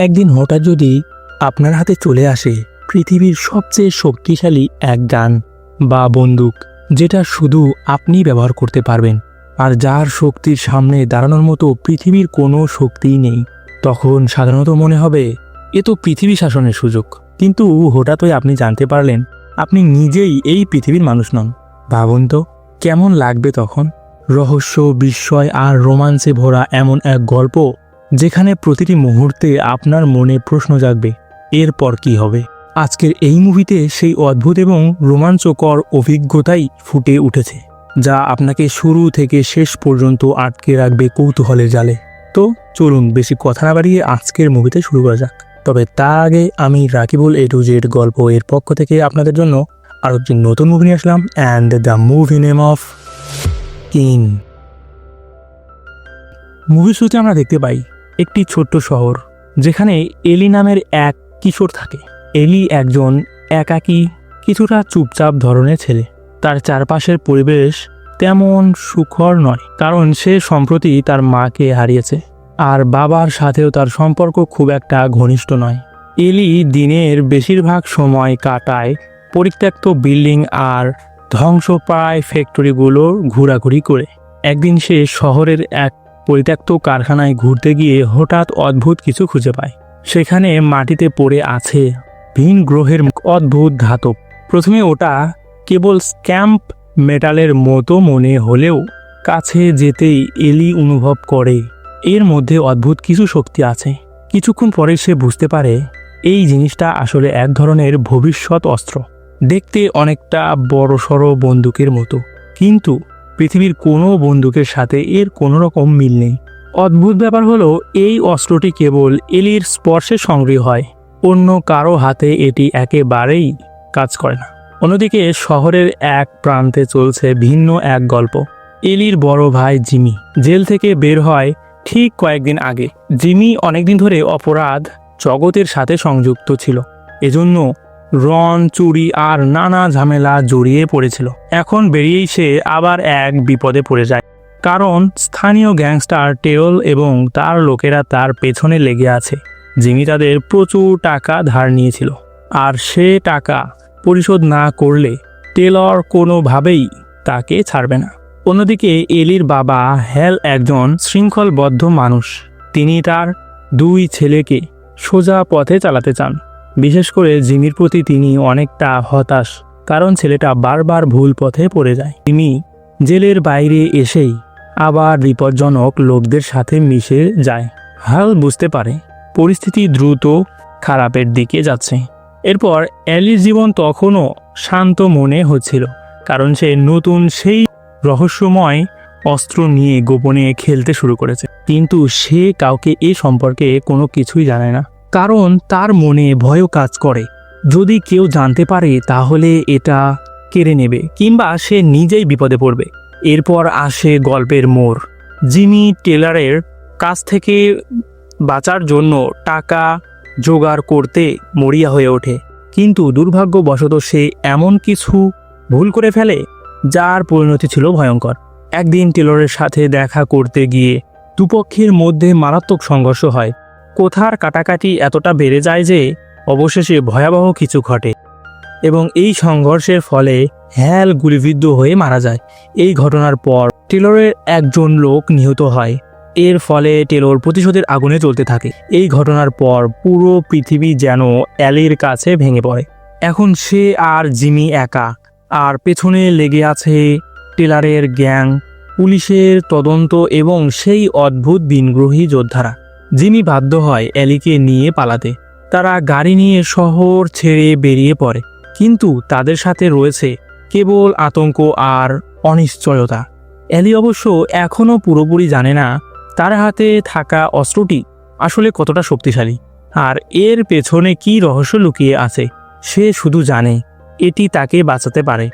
একদিন হঠাৎ যদি আপনার হাতে চলে আসে পৃথিবীর সবচেয়ে শক্তিশালী এক গান বা বন্দুক, যেটা শুধু আপনিই ব্যবহার করতে পারবেন। আর যার শক্তির সামনে দাঁড়ানোর মতো পৃথিবীর কোনো শক্তিই নেই। তখন সাধারণত মনে হবে, এ তো পৃথিবী শাসনের সুযোগ। কিন্তু হঠাৎই আপনি জানতে পারলেন, আপনি নিজেই এই পৃথিবীর মানুষ নন। ভাবুন তো, কেমন লাগবে তখন? রহস্য, বিস্ময় আর রোমাঞ্চে ভরা এমন এক গল্প যেখানে প্রতিটি মুহূর্তে আপনার মনে প্রশ্ন জাগবে, এরপর কি হবে? আজকের এই মুভিতে সেই অদ্ভুত এবং রোমাঞ্চকর অভিজ্ঞতাই ফুটে উঠেছে, যা আপনাকে শুরু থেকে শেষ পর্যন্ত আটকে রাখবে কৌতূহলের জালে। তো চলুন বেশি কথা না বাড়িয়ে আজকের মুভিতে শুরু করা যাক। তবে তার আগে আমি রাকিবুল এ টু জেড গল্প এর পক্ষ থেকে আপনাদের জন্য আরও একটি নতুন মুভি নিয়ে আসলাম and the movie name of King movie শুরুতে আমরা দেখতে পাই একটি ছোট্ট শহর, যেখানে এলি নামের এক কিশোর থাকে। এলি একজন একাকী, কিছুটা চুপচাপ ধরনের ছেলে। তার চারপাশের পরিবেশ তেমন সুখর নয়, কারণ সে সম্প্রতি তার মাকে হারিয়েছে, আর বাবার সাথেও তার সম্পর্ক খুব একটা ঘনিষ্ঠ নয়। এলি দিনের বেশিরভাগ সময় কাটায় পরিত্যক্ত বিল্ডিং আর ধ্বংসপ্রায় ফ্যাক্টরিগুলোর ঘোরাঘুরি করে। একদিন সে শহরের এক পরিত্যক্ত কারখানায় ঘুরতে গিয়ে হঠাৎ অদ্ভুত কিছু খুঁজে পায়। সেখানে মাটিতে পড়ে আছে ভিন গ্রহের অদ্ভুত ধাতব। প্রথমে ওটা কেবল স্ক্যাম্প মেটালের মতো মনে হলেও কাছে যেতেই এলি অনুভব করে। এর মধ্যে অদ্ভুত কিছু শক্তি আছে। কিছুক্ষণ পরে সে বুঝতে পারে, এই জিনিসটা আসলে এক ধরনের ভবিষ্যৎ অস্ত্র। দেখতে অনেকটা বড়সড় বন্দুকের মতো। কিন্তু পৃথিবীর কোনো বন্দুকের সাথে এর কোনো রকম মিল নেই। অদ্ভুত ব্যাপার হলো, এই অস্ত্রটি কেবল এলির স্পর্শে সংগ্রহ হয়, অন্য কারও হাতে এটি একেবারেই কাজ করে না। অন্যদিকে, শহরের এক প্রান্তে চলছে ভিন্ন এক গল্প। এলির বড় ভাই জিমি জেল থেকে বের হয় ঠিক কয়েকদিন আগে। জিমি অনেকদিন ধরে অপরাধ জগতের সাথে সংযুক্ত ছিল। এজন্য রন চুরি আর নানা ঝামেলা জড়িয়ে পড়েছিল। এখন বেরিয়েই সে আবার এক বিপদে পড়ে যায়। কারণ স্থানীয় গ্যাংস্টার টেওল এবং তার লোকেরা তার পেছনে লেগে আছে, যিনি তাদের প্রচুর টাকা ধার নিয়েছিল। আর সে টাকা পরিশোধ না করলে টেলর কোনোভাবেই তাকে ছাড়বে না। অন্যদিকে এলির বাবা হ্যাল একজন শৃঙ্খলবদ্ধ মানুষ। তিনি তার দুই ছেলেকে সোজা পথে চালাতে চান। বিশেষ করে জিমির প্রতি তিনি অনেকটা হতাশ, কারণ ছেলেটা বারবার ভুল পথে পড়ে যায়। জিমি জেলের বাইরে এসেই আবার বিপজ্জনক লোকদের সাথে মিশে যায়। হাল বুঝতে পারে, পরিস্থিতি দ্রুত খারাপের দিকে যাচ্ছে। এরপর অ্যালির জীবন তখনও শান্ত মনে হচ্ছিল, কারণ সে নতুন সেই রহস্যময় অস্ত্র নিয়ে গোপনে খেলতে শুরু করেছে। কিন্তু সে কাউকে এ সম্পর্কে কোনো কিছুই জানে না। কারণ তার মনে ভয়ও কাজ করে। যদি কেউ জানতে পারে, তাহলে এটা কেড়ে নেবে, কিংবা সে নিজেই বিপদে পড়বে। এরপর আসে গল্পের মোড়। জিমি টেলারের কাছ থেকে বাঁচার জন্য টাকা জোগাড় করতে মরিয়া হয়ে ওঠে। কিন্তু দুর্ভাগ্যবশত সে এমন কিছু ভুল করে ফেলে, যার পরিণতি ছিল ভয়ঙ্কর। একদিন টেলরের সাথে দেখা করতে গিয়ে দুপক্ষের মধ্যে মারাত্মক সংঘর্ষ হয়। কোথার কাটাকাটি এতটা বেড়ে যায় যে অবশেষে ভয়াবহ কিছু ঘটে এবং এই সংঘর্ষের ফলে হ্যাল গুলিবিদ্ধ হয়ে মারা যায়। এই ঘটনার পর টেলরের একজন লোক নিহত হয়। এর ফলে টেলর প্রতিশোধের আগুনে চলতে থাকে। এই ঘটনার পর পুরো পৃথিবী যেন অ্যালির কাছে ভেঙে পড়ে। এখন সে আর জিমি একা। আর পেছনে লেগে আছে টেলারের গ্যাং, পুলিশের তদন্ত এবং সেই অদ্ভুত বিনগ্রহী যোদ্ধারা। জিমি বাধ্য হয় অ্যালিকে নিয়ে পালাতে। তারা গাড়ি নিয়ে শহর ছেড়ে বেরিয়ে পড়ে, কিন্তু তাদের সাথে রয়েছে কেবল আতঙ্ক আর অনিশ্চয়তা। অ্যালি অবশ্য এখনও পুরোপুরি জানে না তার হাতে থাকা অস্ত্রটি আসলে কতটা শক্তিশালী আর এর পেছনে কি রহস্য লুকিয়ে আছে সে শুধু জানে, এটি তাকে বাঁচাতে পারে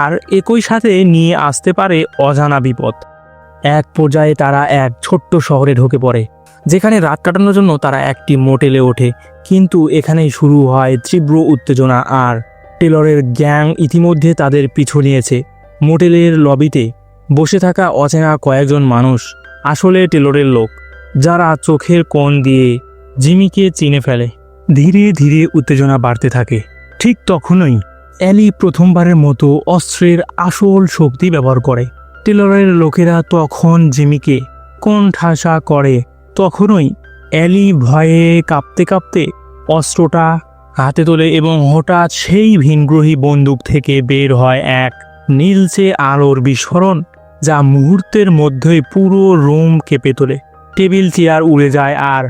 আর একই সাথে নিয়ে আসতে পারে অজানা বিপদ। এক পর্যায়ে তারা এক ছোট্ট শহরে ঢুকে পড়ে। যেখানে রাত কাটানোর জন্য তারা একটি মোটেলে ওঠে। কিন্তু এখানেই শুরু হয় তীব্র উত্তেজনা আর টেলরের গ্যাং ইতিমধ্যে তাদের পিছু নিয়েছে। মোটেলের লবিতে বসে থাকা অচেনা কয়েকজন মানুষ আসলে টেলরের লোক, যারা চোখের কোণ দিয়ে জিমিকে চিনে ফেলে। ধীরে ধীরে উত্তেজনা বাড়তে থাকে। ঠিক তখনই অ্যালি প্রথমবারের মতো অস্ত্রের আসল শক্তি ব্যবহার করে। টেলরের লোকেরা তখন জিমিকে কোন ঠাসা করে তখনই অ্যালি ভয়ে কাঁপতে কাঁপতে অস্ত্রটা হাতে তোলে এবং হঠাৎ সেই ভিনগ্রহী বন্দুক থেকে বের হয় এক নীলচে আলোর বিস্ফোরণ যা মুহূর্তের মধ্যেই পুরো রুম কেঁপে তোলে। টেবিল, চেয়ার উড়ে যায় আর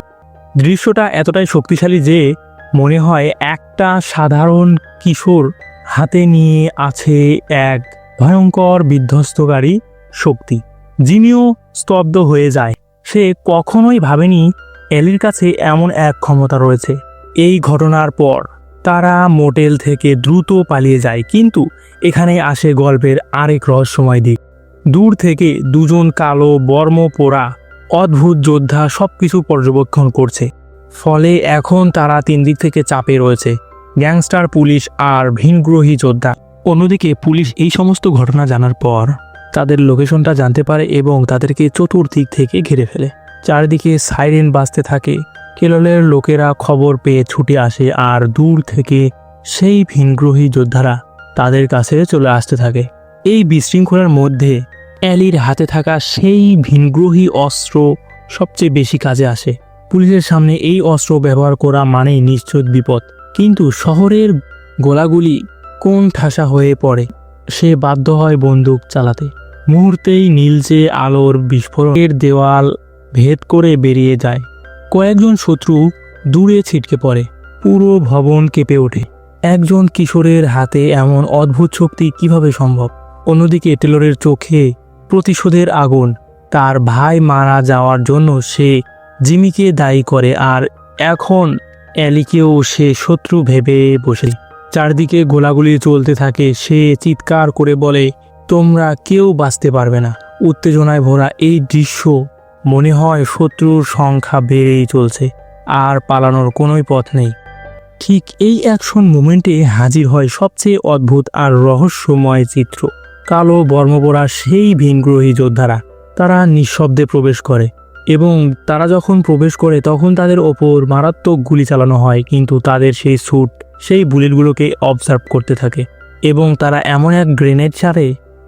দৃশ্যটা এতটাই শক্তিশালী যে মনে হয় একটা সাধারণ কিশোর হাতে নিয়ে আছে এক ভয়ঙ্কর বিধ্বস্তকারী শক্তি, যিনিও স্তব্ধ হয়ে যায়। সে কখনোই ভাবেনি এলির কাছে এমন এক ক্ষমতা রয়েছে। এই ঘটনার পর তারা মোটেল থেকে দ্রুত পালিয়ে যায়, কিন্তু এখানে আসে গল্পের আরেক রহস্যময় দিক। দূর থেকে দুজন কালো বর্ম পোড়া অদ্ভুত যোদ্ধা সবকিছু পর্যবেক্ষণ করছে। ফলে এখন তারা তিন দিক থেকে চাপে রয়েছে। গ্যাংস্টার পুলিশ আর ভিনগ্রহী যোদ্ধা। অন্যদিকে পুলিশ এই সমস্ত ঘটনা জানার পর তাদের লোকেশনটা জানতে পারে এবং তাদেরকে চতুর্দিক থেকে ঘিরে ফেলে। চারিদিকে সাইরেন বাজতে থাকে। কেরলের লোকেরা খবর পেয়ে ছুটে আসে আর দূর থেকে সেই ভিনগ্রহী যোদ্ধারা তাদের কাছে চলে আসতে থাকে। এই বিশৃঙ্খলার মধ্যে অ্যালির হাতে থাকা সেই ভিনগ্রহী অস্ত্র সবচেয়ে বেশি কাজে আসে। পুলিশের সামনে এই অস্ত্র ব্যবহার করা মানেই নিশ্চিত বিপদ। কিন্তু শহরের গোলাগুলি কোন ঠাসা হয়ে পড়ে। সে বাধ্য হয় বন্দুক চালাতে। মুহূর্তেই নীলচে আলোর বিস্ফোরণের দেওয়াল ভেদ করে বেরিয়ে যায়। কয়েকজন শত্রু দূরে ছিটকে পড়ে। পুরো ভবন কেঁপে ওঠে। একজন কিশোরের হাতে এমন অদ্ভুত শক্তি কীভাবে সম্ভব? অন্যদিকে টেলরের চোখে প্রতিশোধের আগুন। তার ভাই মারা যাওয়ার জন্য সে জিমিকে দায়ী করে আর এখন অ্যালিকেও সে শত্রু ভেবে বসে। চারদিকে গোলাগুলি চলতে থাকে। সে চিৎকার করে বলে তোমরা কেউ বাঁচতে পারবে না। উত্তেজনায় ভরা এই দৃশ্য মনে হয় শত্রুর সংখ্যা বেড়েই চলছে, আর পালানোর কোনোই পথ নেই। ঠিক এই অ্যাকশন মোমেন্টে হাজির হয় সবচেয়ে অদ্ভুত আর রহস্যময় চিত্র। কালো বর্মপরা সেই ভিনগ্রহী যোদ্ধারা, তারা নিঃশব্দে প্রবেশ করে এবং তারা যখন প্রবেশ করে তখন তাদের ওপর মারাত্মক গুলি চালানো হয়, কিন্তু তাদের সেই স্যুট, সেই বুলেটগুলোকে অবজার্ভ করতে থাকে এবং তারা এমন এক গ্রেনেড ছাড়ে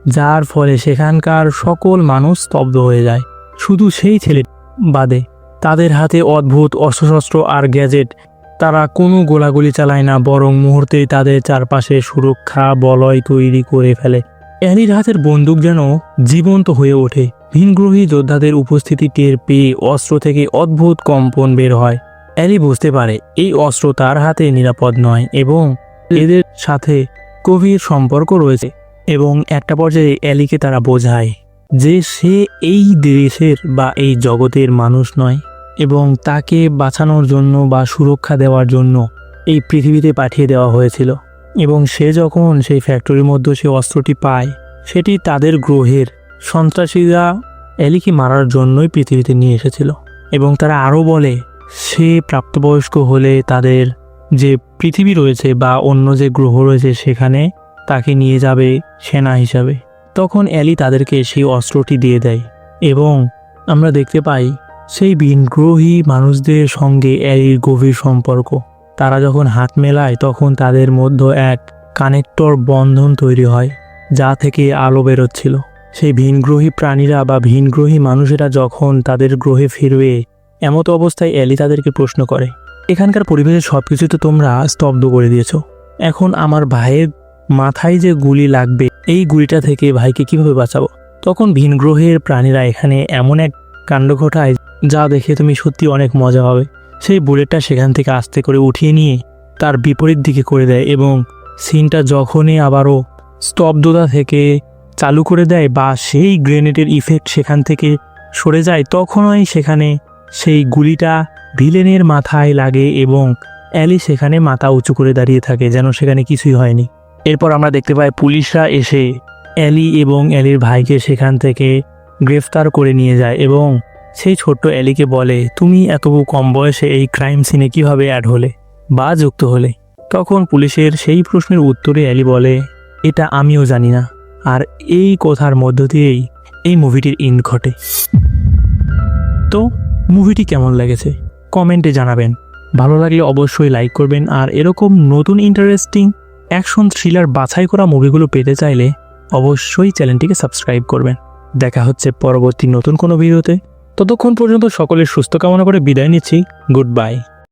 যার ফলে সেখানকার সকল মানুষ স্তব্ধ হয়ে যায়। শুধু সেই ছেলে বাদে তাদের হাতে অদ্ভুত অস্ত্রশস্ত্র আর গ্যাজেট। তারা কোনো গোলাগুলি চালায় না, বরং মুহূর্তেই তাদের চারপাশে সুরক্ষা, বলয় তৈরি করে ফেলে। অ্যালির হাতের বন্দুক যেন জীবন্ত হয়ে ওঠে। ভিনগ্রহী যোদ্ধাদের উপস্থিতি টের পেয়ে অস্ত্র থেকে অদ্ভুত কম্পন বের হয়। অ্যালি বুঝতে পারে, এই অস্ত্র তার হাতে নিরাপদ নয় এবং এদের সাথে গভীর সম্পর্ক রয়েছে। এবং একটা পর্যায়ে অ্যালিকে তারা বোঝায় যে সে এই দেশের বা এই জগতের মানুষ নয় এবং তাকে বাঁচানোর জন্য বা সুরক্ষা দেওয়ার জন্য এই পৃথিবীতে পাঠিয়ে দেওয়া হয়েছিল। এবং সে যখন সেই ফ্যাক্টরির মধ্যে সে অস্ত্রটি পায়, সেটি তাদের গ্রহের সন্ত্রাসীরা অ্যালিকে মারার জন্যই পৃথিবীতে নিয়ে এসেছিল। এবং তারা আরও বলে, সে প্রাপ্তবয়স্ক হলে তাদের যে পৃথিবী রয়েছে বা অন্য যে গ্রহ রয়েছে সেখানে তাকে নিয়ে যাবে সেনা হিসাবে। তখন অ্যালি তাদেরকে সেই অস্ত্রটি দিয়ে দেয় এবং আমরা দেখতে পাই সেই ভিনগ্রহী মানুষদের সঙ্গে অ্যালির গভীর সম্পর্ক। তারা যখন হাত মেলায়, তখন তাদের মধ্যে এক কানেক্টর বন্ধন তৈরি হয়, যা থেকে আলো বেরোচ্ছিল। সেই ভিনগ্রহী প্রাণীরা বা ভিনগ্রহী মানুষেরা যখন তাদের গ্রহে ফিরবে, এমতো অবস্থায় অ্যালি তাদেরকে প্রশ্ন করে, এখানকার পরিবেশের সব কিছু তো তোমরা স্তব্ধ করে দিয়েছ। এখন আমার ভাইয়ের মাথায় যে গুলি লাগবে, এই গুলিটা থেকে ভাইকে কীভাবে বাঁচাবো? তখন ভিন গ্রহের প্রাণীরা এখানে এমন এক কাণ্ড ঘটায় যা দেখে তুমি সত্যি অনেক মজা হবে সেই বুলেটটা সেখান থেকে আস্তে করে উঠিয়ে নিয়ে তার বিপরীত দিকে করে দেয় এবং সিনটা যখনই আবারও স্তব্ধতা থেকে চালু করে দেয় বা সেই গ্রেনেডের ইফেক্ট সেখান থেকে সরে যায়, তখনই সেখানে সেই গুলিটা ভিলেনের মাথায় লাগে এবং অ্যালি সেখানে মাথা উঁচু করে দাঁড়িয়ে থাকে যেন সেখানে কিছুই হয়নি। এরপর আমরা দেখতে পাই পুলিশরা এসে অ্যালি এবং অ্যালির ভাইকে সেখান থেকে গ্রেফতার করে নিয়ে যায় এবং সেই ছোট্ট অ্যালিকে বলে, তুমি এত কম বয়সে এই ক্রাইম সিনে কীভাবে অ্যাড হলে বা যুক্ত হলে? তখন পুলিশের সেই প্রশ্নের উত্তরে অ্যালি বলে, এটা আমিও জানি না। আর এই কথার মধ্য দিয়েই এই মুভিটির ইন ঘটে। তো মুভিটি কেমন লেগেছে? কমেন্টে জানাবেন। ভালো লাগলে অবশ্যই লাইক করবেন আর এরকম নতুন ইন্টারেস্টিং অ্যাকশন থ্রিলার বাছাই করা মুভিগুলো পেতে চাইলে অবশ্যই চ্যানেলটিকে সাবস্ক্রাইব করবেন। দেখা হচ্ছে পরবর্তী নতুন কোনো ভিডিওতে। ততক্ষণ পর্যন্ত সকলের সুস্থ কামনা করে বিদায় নিচ্ছি। Good bye.